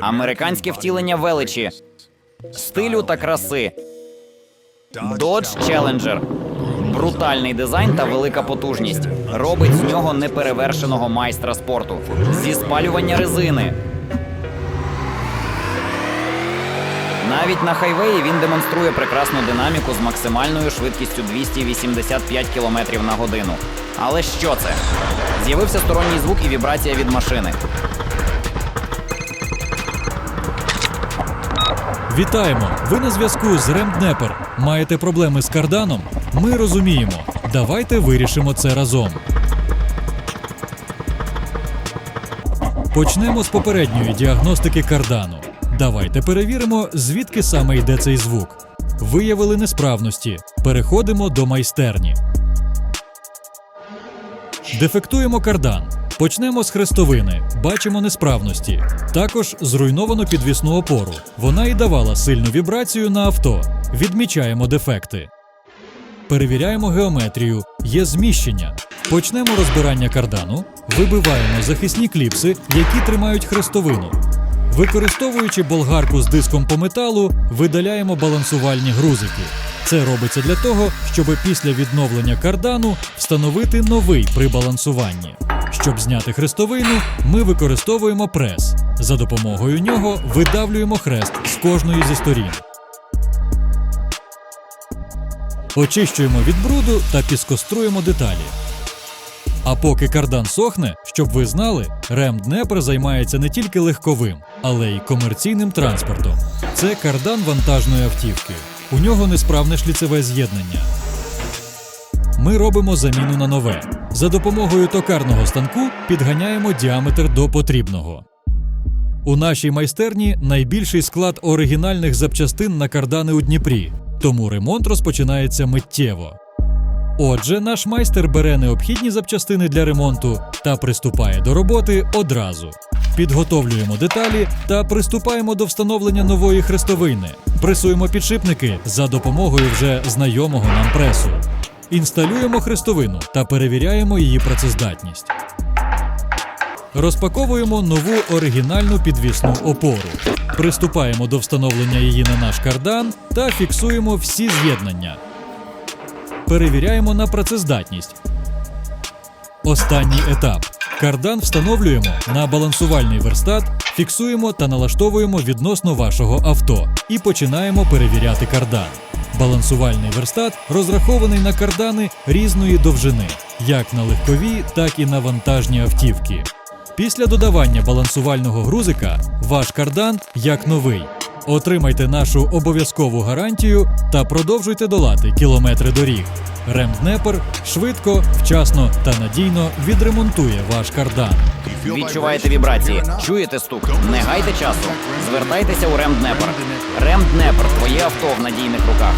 Американське втілення величі, стилю та краси. Dodge Challenger. Брутальний дизайн та велика потужність робить з нього неперевершеного майстра спорту зі спалювання резини. Навіть на хайвеї він демонструє прекрасну динаміку з максимальною швидкістю 285 км на годину. Але що це? З'явився сторонній звук і вібрація від машини. Вітаємо! Ви на зв'язку з Ремднепер. Маєте проблеми з карданом? Ми розуміємо. Давайте вирішимо це разом. Почнемо з попередньої діагностики кардану. Давайте перевіримо, звідки саме йде цей звук. Виявили несправності. Переходимо до майстерні. Дефектуємо кардан. Почнемо з хрестовини. Бачимо несправності. Також зруйновано підвісну опору. Вона і давала сильну вібрацію на авто. Відмічаємо дефекти. Перевіряємо геометрію. Є зміщення. Почнемо розбирання кардану. Вибиваємо захисні кліпси, які тримають хрестовину. Використовуючи болгарку з диском по металу, видаляємо балансувальні грузики. Це робиться для того, щоб після відновлення кардану встановити новий при балансуванні. Щоб зняти хрестовину, ми використовуємо прес. За допомогою нього видавлюємо хрест з кожної зі сторін. Очищуємо від бруду та піскоструємо деталі. А поки кардан сохне, щоб ви знали, Рем Днепр займається не тільки легковим, але й комерційним транспортом. Це кардан вантажної автівки. У нього несправне шліцеве з'єднання. Ми робимо заміну на нове. За допомогою токарного станку підганяємо діаметр до потрібного. У нашій майстерні найбільший склад оригінальних запчастин на кардани у Дніпрі, тому ремонт розпочинається миттєво. Отже, наш майстер бере необхідні запчастини для ремонту та приступає до роботи одразу. Підготовлюємо деталі та приступаємо до встановлення нової хрестовини. Пресуємо підшипники за допомогою вже знайомого нам пресу. Інсталюємо хрестовину та перевіряємо її працездатність. Розпаковуємо нову оригінальну підвісну опору. Приступаємо до встановлення її на наш кардан та фіксуємо всі з'єднання. Перевіряємо на працездатність. Останній етап. Кардан встановлюємо на балансувальний верстат, фіксуємо та налаштовуємо відносно вашого авто і починаємо перевіряти кардан. Балансувальний верстат розрахований на кардани різної довжини, як на легкові, так і на вантажні автівки. Після додавання балансувального грузика ваш кардан як новий. Отримайте нашу обов'язкову гарантію та продовжуйте долати кілометри доріг. Ремднепер швидко, вчасно та надійно відремонтує ваш кардан. Відчуваєте вібрації, чуєте стук? Не гайте часу. Звертайтеся у Ремднепер. Ремднепер твоє авто в надійних руках.